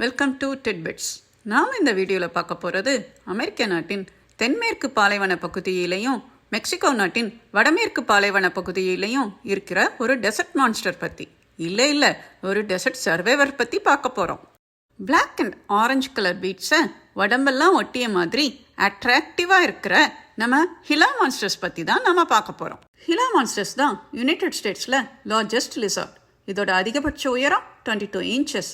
Welcome to titbits நாம் இந்த வீடியோவில் பார்க்க போகிறது அமெரிக்க நாட்டின் தென்மேற்கு பாலைவன பகுதியிலையும் மெக்சிகோ நாட்டின் வடமேற்கு பாலைவன பகுதியிலையும் இருக்கிற ஒரு டெசர்ட் மான்ஸ்டர் பற்றி இல்லை இல்லை ஒரு டெசர்ட் சர்வைவர் பற்றி பார்க்க போகிறோம் பிளாக் அண்ட் ஆரஞ்சு கலர் பீட்ஸை உடம்பெல்லாம் ஒட்டிய மாதிரி அட்ராக்டிவாக இருக்கிற நம்ம ஹிலா மான்ஸ்டர்ஸ் பற்றி தான் நம்ம பார்க்க போகிறோம் ஹிலா மான்ஸ்டர்ஸ் தான் யுனைடெட் ஸ்டேட்ஸில் லார்ஜஸ்ட் லிசார்ட் இதோட அதிகபட்ச உயரம் டுவெண்ட்டி டூ இன்ச்சஸ்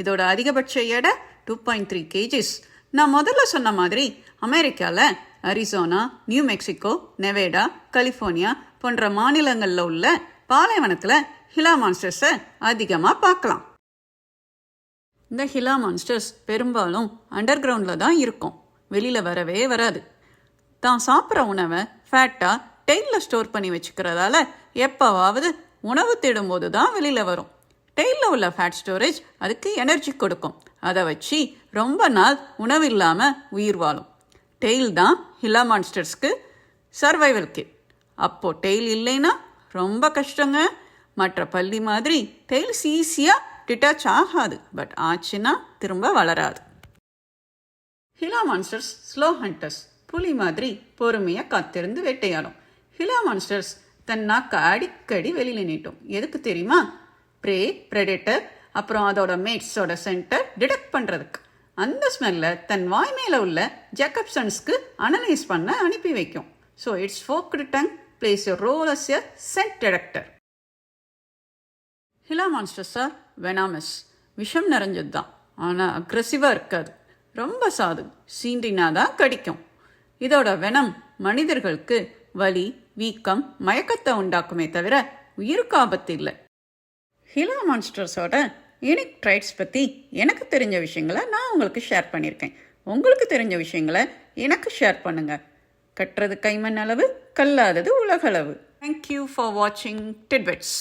இதோட அதிகபட்ச எடை டூ பாயிண்ட் த்ரீ கேஜிஸ் நான் முதல்ல சொன்ன மாதிரி அமெரிக்காவில் Arizona New Mexico Nevada California போன்ற மாநிலங்களில் உள்ள பாலைவனத்தில் ஹிலா மான்ஸ்டர்ஸை அதிகமாக பார்க்கலாம். இந்த ஹிலா மான்ஸ்டர்ஸ் பெரும்பாலும் அண்டர் கிரவுண்டில் தான் இருக்கும். வெளியில் வரவே வராது. தான் சாப்பிட்ற உணவை ஃபேட்டாக டெயினில் ஸ்டோர் பண்ணி வச்சுக்கிறதால எப்போவாவது உணவு தேடும்போது தான் வெளியில் வரும். டெய்லில் உள்ள ஃபேட் ஸ்டோரேஜ் அதுக்கு எனர்ஜி கொடுக்கும். அதை வச்சு ரொம்ப நாள் உணவு இல்லாமல் உயிர் வாழும். டெய்ல் தான் ஹிலா மான்ஸ்டர்ஸ்க்கு சர்வைவல் கிட் அப்போது டெய்ல் இல்லைன்னா ரொம்ப கஷ்டங்க. மற்ற பள்ளி மாதிரி டெய்ல்ஸ் ஈஸியாக டிட்டாச் ஆகாது. பட் ஆச்சுன்னா திரும்ப வளராது. ஹிலா மான்ஸ்டர்ஸ் ஸ்லோ ஹண்டர்ஸ் புலி மாதிரி பொறுமையாக காத்திருந்து வேட்டையாடும். ஹிலா மான்ஸ்டர்ஸ் தன் நாக்கை அடிக்கடி வெளியில் நீட்டும். எதுக்கு தெரியுமா? ப்ரே ப்ரெடிட்டர் அப்புறம் அதோட மேட்ஸோட சென்டர் டிடெக்ட் பண்ணுறதுக்கு அந்த ஸ்மெல்லை தன் வாய் மேலே உள்ள ஜேக்கப்சன்ஸ்க்கு அனலைஸ் பண்ண அனுப்பி வைக்கும். So it's forked tongue plays a role as a scent detector Gila monster sir venomous விஷம் நிறைஞ்சது தான் ஆனால் அக்ரெசிவாக இருக்காது. ரொம்ப சாது. சீண்டினா தான் கடிக்கும். இதோட வெனம் மனிதர்களுக்கு வலி வீக்கம் மயக்கத்தை உண்டாக்குமே தவிர உயிருக்கு ஆபத்து இல்லை. ஹிலா மான்ஸ்டர்ஸோட யூனிக் ட்ரைட்ஸ் பற்றி எனக்கு தெரிஞ்ச விஷயங்களை நான் உங்களுக்கு ஷேர் பண்ணியிருக்கேன். உங்களுக்கு தெரிஞ்ச விஷயங்களை எனக்கு ஷேர் பண்ணுங்கள் கட்டுறது கைமண் அளவு கல்லாதது உலகளவு. தேங்க்யூ ஃபார் வாட்சிங் டிட்பெட்ஸ்